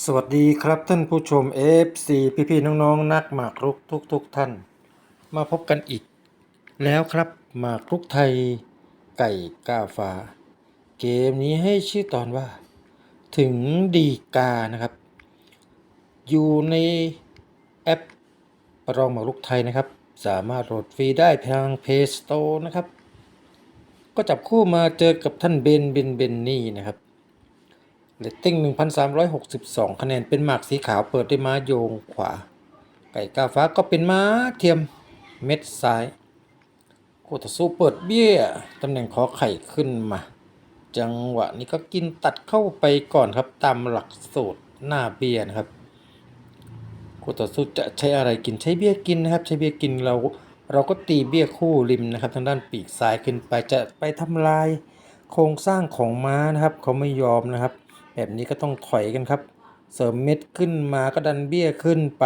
สวัสดีครับท่านผู้ชม FC พี่ๆน้องๆ นักหมากรุกทุกๆทท่าน มาพบกันอีก แล้วครับหมากรุกไทย ไก่ก้าฟ้า เกมนี้ให้ชื่อตอนว่า ถึงดีกานะครับ อยู่ในแอปประลองหมากรุกไทยนะครับ สามารถโหลดฟรีได้ทาง Play Store นะครับ ก็จับคู่มาเจอกับท่านเบนเบนเบนนี่นะครับ เรตติ้ง 1,362 คะแนนเป็นหมากสีขาวเปิดด้วยม้าโยงขวา ไก่ก้าฟ้าก็เป็นม้าเทียมเม็ดซ้ายโคตสู้เปิดเบี้ยตำแหน่งขอไข่ขึ้นมา จังหวะนี้ก็กินตัดเข้าไปก่อนครับตามหลักสูตรหน้าเบี้ยนะครับโคตสู้จะใช้อะไรกินใช้เบี้ยกินนะครับ ใช้เบี้ยกินเราเราก็ตีเบี้ยคู่ริมนะครับ ทางด้านปีกซ้ายขึ้นไปจะไปทำลายโครงสร้างของม้านะครับ เขาไม่ยอมนะครับ แบบนี้ก็ต้องถอยกันครับ เสริมเม็ดขึ้นมาก็ดันเบี้ยขึ้นไป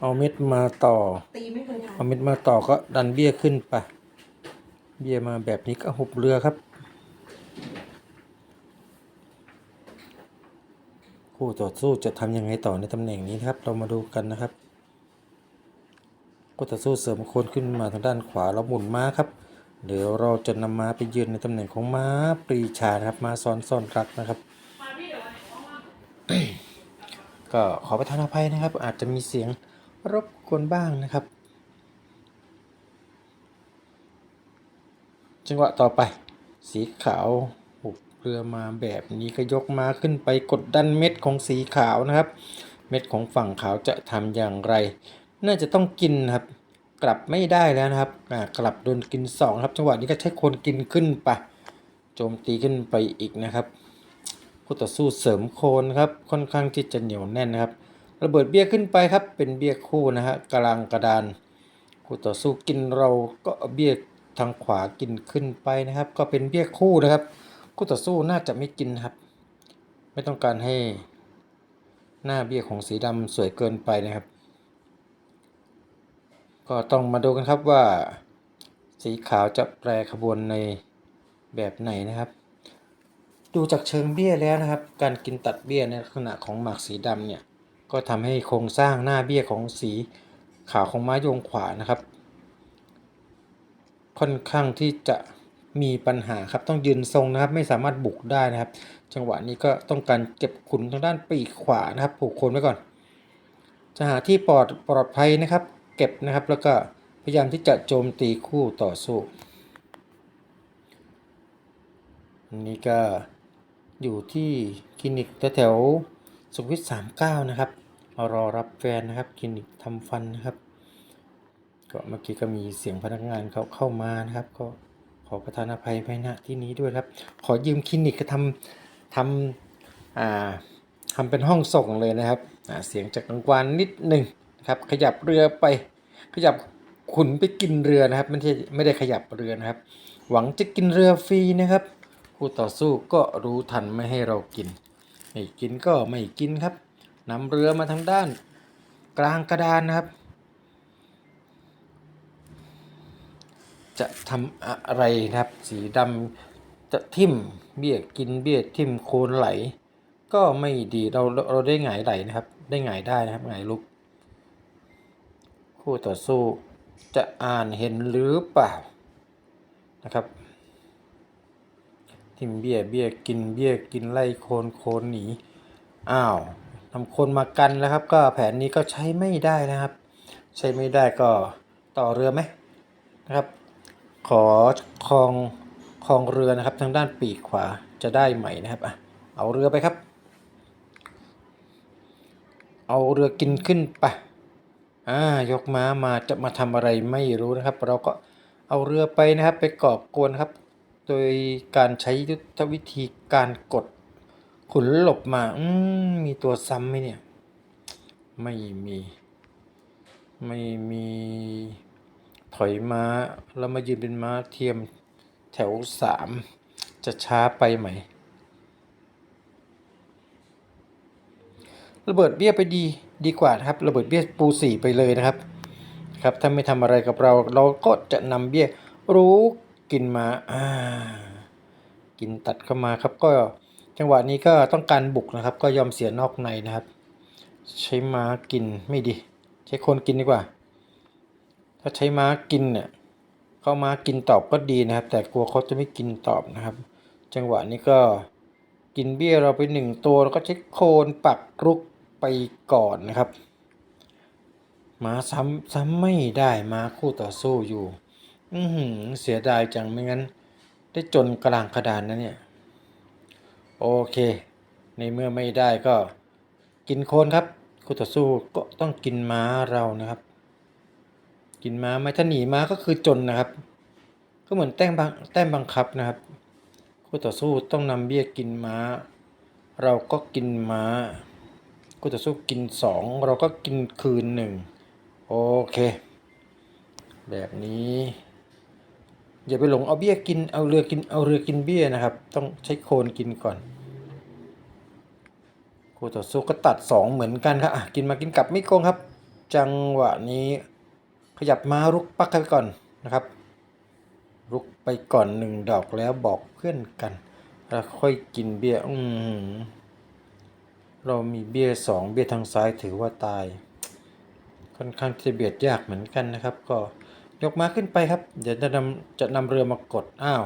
เอาเม็ดมาต่อ ตีไม่เคยทันเอาเม็ดมาต่อก็ดันเบี้ยขึ้นไป เบี้ยมาแบบนี้ก็หุบเรือครับ คู่ต่อสู้จะทำยังไงต่อในตำแหน่งนี้นะครับ เรามาดูกันนะครับคู่ต่อสู้เสริมโคนขึ้นมาทางด้านขวาแล้วหมุนม้าครับ เดี๋ยวเราจะนำม้าไปยืนในตำแหน่งของม้าปรีชาครับม้าซ้อนซ่อนรักนะครับ ก็ขอประทานอภัยนะครับ อาจจะมีเสียงรบกวนบ้างนะครับ จังหวะต่อไป สีขาวหุบเรือมาแบบนี้ก็ยกมาขึ้นไปกดดันเม็ดของสีขาวนะครับ เม็ดของฝั่งขาวจะทำอย่างไร น่าจะต้องกินครับ กลับไม่ได้แล้วนะครับอ่ากลับโดนกินสองครับจังหวะนี้ก็ใช้คนกินขึ้นไปโจมตีขึ้นไปอีกนะครับคู่ต่อสู้เสริมโคนครับค่อนข้างที่จะเหนียวแน่นนะครับ ระเบิดเบี้ยขึ้นไปครับเป็นเบี้ยคู่นะฮะกลางกระดานคู่ต่อสู้กินเราก็เบี้ยทางขวากินขึ้นไปนะครับ ก็เป็นเบี้ยคู่นะครับคู่ต่อสู้น่าจะไม่กินครับ ไม่ต้องการให้หน้าเบี้ยของสีดำสวยเกินไปนะครับ ก็ต้องมาดูกันครับว่า สีขาวจะแปรขบวนในแบบไหนนะครับ ดูจากเชิงเบี้ยแล้วนะครับ การกินตัดเบี้ยในลักษณะของหมากสีดำเนี่ยก็ทำให้โครงสร้างหน้าเบี้ยของสีขาวของม้าโยงขวานะครับ ค่อนข้างที่จะมีปัญหาครับต้องยืนทรงนะครับ ไม่สามารถบุกได้นะครับ จังหวะนี้ก็ต้องการเก็บขุนทางด้านปีกขวานะครับ ผูกโคนไว้ก่อนจะหาที่ปลอดปลอดภัยนะครับ เก็บนะครับ แล้วก็พยายามที่จะโจมตีคู่ต่อสู้นนี้ก็อยู่ที่คลินิกแถวสุขวิท39นะครับมารอรับแฟนนะครับคลินิกทำฟันนะครับ ก็เมื่อกี้ก็มีเสียงพนักงานเขาเข้ามานะครับ ก็ขอประทานอภัยไว้ณที่นี้ด้วยครับ ขอยืมคลินิกก็ทำทำอ่าทำเป็นห้องส่งเลยนะครับเสียงจากกลางวานนิดหนึ่ง นะครับขยับเรือไป ขยับขุนไปกินเรือนะครับไม่ใช่ไม่ได้ขยับเรือนะครับ หวังจะกินเรือฟรีนะครับคู่ต่อสู้ก็รู้ทันไม่ให้เรากินไม่กินก็ไม่กินครับนำเรือมาทางด้าน กลางกระดานนะครับ จะทำอะไรนะครับ สีดำจะทิ่มเบี้ยกินเบี้ยทิ่มโคนไหล ก็ไม่ดีเราเราได้หงายไหลนะครับ ได้หงายได้นะครับหงายลุก คู่ต่อสู้จะอ่านเห็นหรือเปล่านะครับทิมเบี้ยเบี้ยกินเบี้ยกินไล่โคนโคนหนีอ้าวทำคนมากันแล้วครับ ก็แผนนี้ก็ใช้ไม่ได้นะครับ ใช้ไม่ได้ก็ต่อเรือไหมนะครับ ขอคลองคลองเรือนะครับ ทางด้านปีกขวาจะได้ไหมนะครับอะเอาเรือไปครับ เอาเรือกินขึ้นไป อ่ายกม้ามาจะมาทำอะไรไม่รู้นะครับ เราก็เอาเรือไปนะครับ ไปก่อกวนครับ โดยการใช้ยุทธวิธีการกดขุนหลบมาอืมมีตัวซ้ำไหมเนี่ย ไม่มี ไม่มีถอยม้าแล้วมายืนเป็นม้าเทียมแถวสามจะช้าไปไหมระเบิดเบี้ยไปดี ดีกว่านะครับระเบิดเบี้ยปูสี่ไปเลยนะครับครับถ้าไม่ทำอะไรกับเรา เราก็จะนำเบี้ยรู้กินมาอ่ากินตัดเข้ามาครับ ก็จังหวะนี้ก็ต้องการบุกนะครับ ก็ยอมเสียนอกในนะครับ ใช้ม้ากินไม่ดี ใช้คนกินดีกว่า ถ้าใช้ม้ากินเนี่ยเขาม้ากินตอบก็ดีนะครับ แต่กลัวเขาจะไม่กินตอบนะครับ จังหวะนี้ก็กินเบี้ยเราไปหนึ่งตัวแล้วก็ใช้โคนปักรุก ไปก่อนนะครับมาซ้ำซ้ำไม่ได้มาคู่ต่อสู้อยู่ อืเสียดายจังไม่งั้น ได้จนกลางกระดานนะเนี่ย โอเค ในเมื่อไม่ได้ก็ กินโคนครับ คู่ต่อสู้ก็ต้องกินม้าเรานะครับ กินม้าไหมถ้าหนีม้าก็คือจนนะครับ ก็เหมือนแต้มบังแต้มบังคับนะครับ คู่ต่อสู้ต้องนำเบี้ยกินม้า เราก็กินม้า คู่ต่อสู้กินสองเราก็กินคืนหนึ่งโอเค แบบนี้ อย่าไปหลงเอาเบี้ยกินเอาเรือกินเอาเรือกินเบี้ยนะครับ ต้องใช้โคนกินก่อนคู่ต่อสู้ก็ตัดสองเหมือนกันครับอะกินมากินกลับไม่โกงครับ จังหวะนี้ขยับมารุกปักกันก่อนนะครับ รุกไปก่อนหนึ่งดอกแล้วบอกเพื่อนกัน แล้วค่อยกินเบี้ยอืม เรามีเบี้ยสองเบี้ยทางซ้ายถือว่าตาย ค่อนข้างจะเบียดยากเหมือนกันนะครับ ก็ยกมาขึ้นไปครับ เดี๋ยวจะนำจะนำเรือมากดอ้าว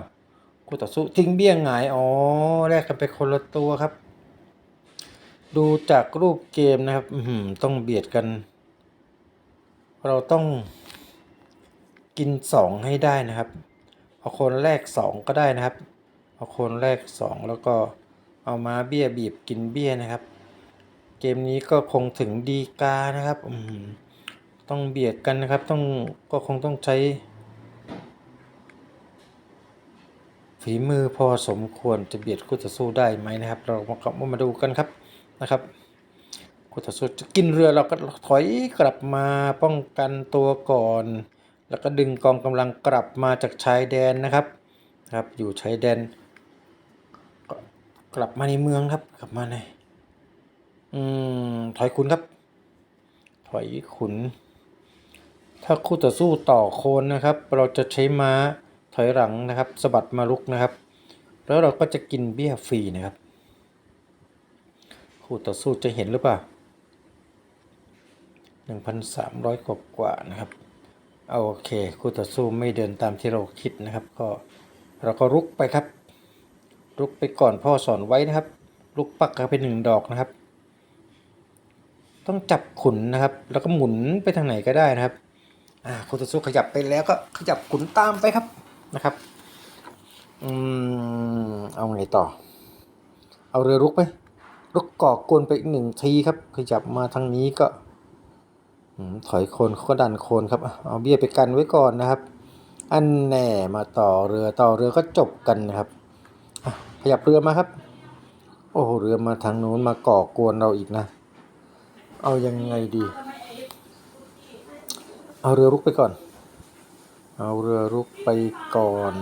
คู่ต่อสู้ทิ้งเบี้ยหงายอ๋อแลกกันไปคนละตัวครับ ดูจากรูปเกมนะครับต้องเบียดกัน เราต้องกินสองให้ได้นะครับเอาคนแรกสองก็ได้นะครับเอาคนแรกสองแล้วก็เอามาเบี้ยบีบกินเบี้ยนะครับ เกมนี้ก็คงถึงดีกานะครับต้องเบียดกันนะครับ ต้องก็คงต้องใช้ ฝีมือพอสมควรจะเบียดคู่ต่อสู้ได้ไหมนะครับ เรามามาดูกันครับนะครับคู่ต่อสู้จะกินเรือเราก็ถอยกลับมาป้องกันตัวก่อน แล้วก็ดึงกองกำลังกลับมาจากชายแดนนะครับครับอยู่ชายแดนก็กลับมาในเมืองครับกลับมาใน อืม ถอยขุนครับ ถอยขุน ถ้าคู่ต่อสู้ต่อโคนนะครับ เราจะใช้ม้าถอยหลังนะครับสะบัดมาลุกนะครับ แล้วเราก็จะกินเบี้ยฟรีนะครับ คู่ต่อสู้จะเห็นหรือเปล่า1,300กว่ากว่านะครับเอาโอเค คู่ต่อสู้ไม่เดินตามที่เราคิดนะครับ ก็เราก็รุกไปครับรุกไปก่อนพ่อสอนไว้นะครับลุกปักกันไปหนึ่งดอกนะครับ ต้องจับขุนนะครับ แล้วก็หมุนไปทางไหนก็ได้นะครับอ่าคู่ต่อสู้ขยับไปแล้วก็ขยับขุนตามไปครับนะครับอืมเอาไงต่อ เอาเรือรุกไปรุกก่อกวนไปอีกหนึ่งทีครับ ขยับมาทางนี้ก็ถอยโคนเขาก็ดันโคนครับ เอาเบี้ยไปกันไว้ก่อนนะครับ อันแน่มาต่อเรือต่อเรือก็จบกันนะครับขยับเรือมาครับ โอ้โหเรือมาทางนู้นมาก่อกวนเราอีกนะ เอายังไงดี เอาเรือรุกไปก่อน เอาเรือรุกไปก่อน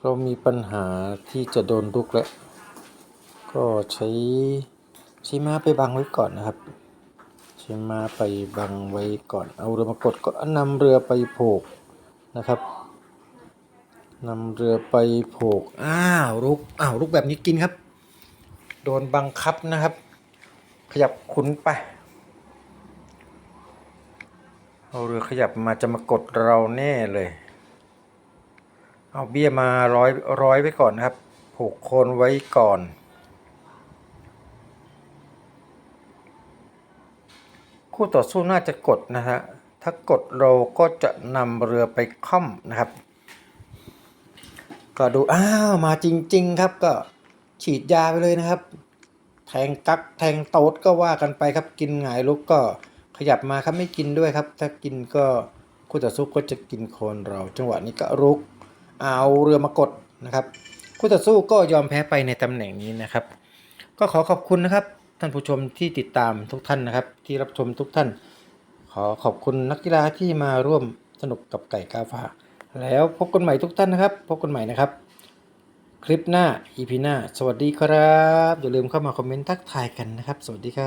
เรามีปัญหาที่จะโดนรุกแล้ว ก็ใช้ใช้ม้าไปบังไว้ก่อนนะครับ ใช้ม้าไปบังไว้ก่อน เอาเรือมากดก็นำเรือไปโผกนะครับนำเรือไปโผก อ้าวรุก อ้าวรุกแบบนี้กินครับ โดนบังคับนะครับ ขยับขุนไปเอาเรือขยับมาจะมากดเราแน่เลย เอาเบี้ยมาร้อยร้อยไว้ก่อนนะครับ ผูกโคนไว้ก่อนคู่ต่อสู้น่าจะกดนะฮะ ถ้ากดเราก็จะนำเรือไปค่อมนะครับ ก็ดู อ้าว มาจริง ๆ ครับก็ ฉีดยาไปเลยนะครับ แทงกักแทงโต๊ดก็ว่ากันไปครับกินหงายลุกก็ขยับมาครับไม่กินด้วยครับ ถ้ากินก็คู่ต่อสู้ก็จะกินคนเรา จังหวะนี้ก็รุก เอาเรือมากดนะครับคู่ต่อสู้ก็ยอมแพ้ไปในตำแหน่งนี้นะครับ ก็ขอขอบคุณนะครับ ท่านผู้ชมที่ติดตามทุกท่านนะครับ ที่รับชมทุกท่าน ขอขอบคุณนักกีฬาที่มาร่วมสนุกกับไก่กาฟ้าแล้วพบกันใหม่ทุกท่านนะครับ พบกันใหม่นะครับ คลิปหน้า EP หน้า สวัสดีครับ อย่าลืมเข้ามาคอมเมนต์ทักทายกันนะครับ สวัสดีครับ